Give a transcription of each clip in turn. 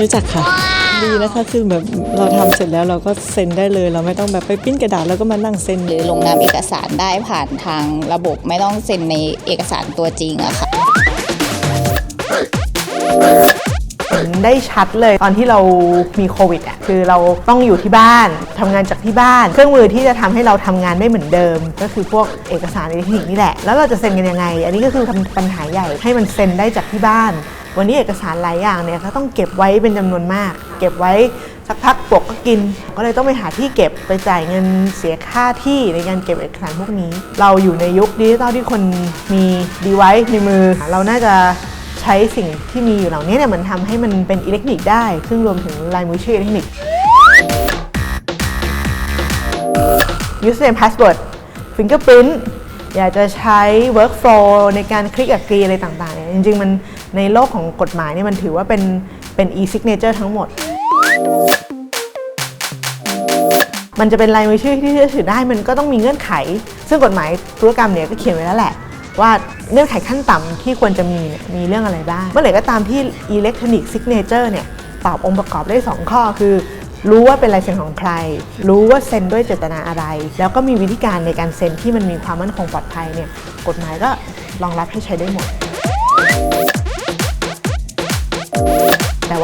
รู้จักค่ะ ดีนะคะคือแบบเราทำเสร็จแล้วเราก็เซ็นได้เลย เราไม่ต้องแบบไปปริ้นกระดาษแล้วก็มานั่งเซ็นหรือลงนามเอกสารได้ผ่านทางระบบไม่ต้องเซ็นในเอกสารตัวจริงอะค่ะเห็นได้ชัดเลยตอนที่เรามีโควิดอะคือเราต้องอยู่ที่บ้านทำงานจากที่บ้าน เครื่องมือที่จะทำให้เราทำงานได้เหมือนเดิม ก็คือพวกเอกสารอิเล็กทรอนิกส์นี่แหละ แล้วเราจะเซ็นกันยังไง อันนี้ก็คือทำปัญหาใหญ่ให้มันเซ็นได้จากที่บ้าน วันนี้เอกสารหลายอย่างเนี่ยก็ต้องเก็บไว้เป็นจำนวนมาก เก็บไว้สักพักปลวกก็กิน ก็เลยต้องไปหาที่เก็บไปจ่ายเงินเสียค่าที่ในการเก็บเอกสารพวกนี้ เราอยู่ในยุคดิจิตอลที่คนมีดีไวซ์ในมือ เราน่าจะใช้สิ่งที่มีอยู่เหล่านี้เนี่ยมันทำให้มันเป็นอิเล็กทรอนิกส์ได้ ซึ่งรวมถึงลายมือชื่ออิเล็กทรอนิกส์ username password fingerprint อยากจะใช้ workflow ในการคลิกอักรีอะไรต่างๆเนี่ยจริงๆ มัน ในโลกของกฎหมายเนี่ยมันถือว่าเป็นเป็น e-signature ทั้งหมด มันจะเป็นลายมือชื่อที่เชื่อถือได้มันก็ต้องมีเงื่อนไข ซึ่งกฎหมายธุรกรรมเนี่ยก็เขียนไว้แล้วแหละ ว่าเงื่อนไขขั้นต่ำที่ควรจะมีเนี่ยมีเรื่องอะไรบ้าง เมื่อไหร่ก็ตามที่ electronic signature เนี่ยตอบองค์ประกอบได้ 2 ข้อคือรู้ว่าเป็นลายเซ็นของใคร รู้ว่าเซ็นด้วยเจตนาอะไร แล้วก็มีวิธีการในการเซ็นที่มันมีความมั่นคงปลอดภัยเนี่ย กฎหมายก็รองรับให้ใช้ได้หมด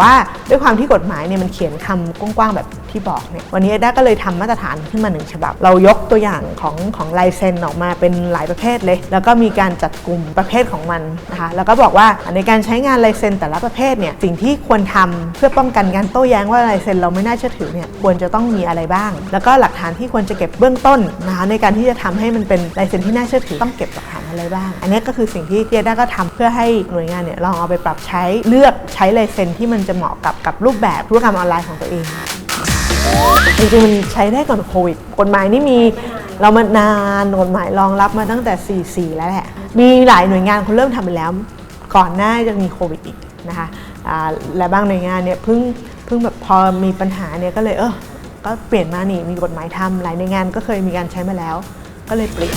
ว่า ด้วยความที่กฎหมายเนี่ยมันเขียนคำกว้างๆแบบที่บอกเนี่ยวันนี้เอด้าก็เลยทำมาตรฐานขึ้นมาหนึ่งฉบับ เรายกตัวอย่างของของลายเซ็นออกมาเป็นหลายประเภทเลย แล้วก็มีการจัดกลุ่มประเภทของมันนะคะแล้วก็บอกว่าในการใช้งานลายเซ็นแต่ละประเภทเนี่ยสิ่งที่ควรทำเพื่อป้องกันการโต้แย้งว่าลายเซ็นเราไม่น่าเชื่อถือเนี่ยควรจะต้องมีอะไรบ้าง แล้วก็หลักฐานที่ควรจะเก็บเบื้องต้นนะคะในการที่จะทำให้มันเป็นลายเซ็นที่น่าเชื่อถือต้องเก็บหลักฐานอะไรบ้าง อันนี้ก็คือสิ่งที่เอด้าก็ทำเพื่อให้หน่วยงานเนี่ยลองเอาไปปรับใช้เลือกใช้ลายเซ็นที่มันจะเหมาะกับกับรูปแบบธุรกรรมออนไลน์ของตัวเอง จริงๆมันใช้ได้ก่อนโควิดกฎหมายนี่มีเรามานานกฎหมายรองรับมาตั้งแต่ 44 แล้วแหละ มีหลายหน่วยงานเขาเริ่มทำไปแล้ว ก่อนหน้าจะมีโควิดอีกนะคะและบางหน่วยงานเนี่ยเพิ่งเพิ่งแบบพอมีปัญหาเนี่ยก็เลยเออก็เปลี่ยนมานี่มีกฎหมายทำหลายหน่วยงานก็เคยมีการใช้มาแล้ว ก็เลยเปลี่ยน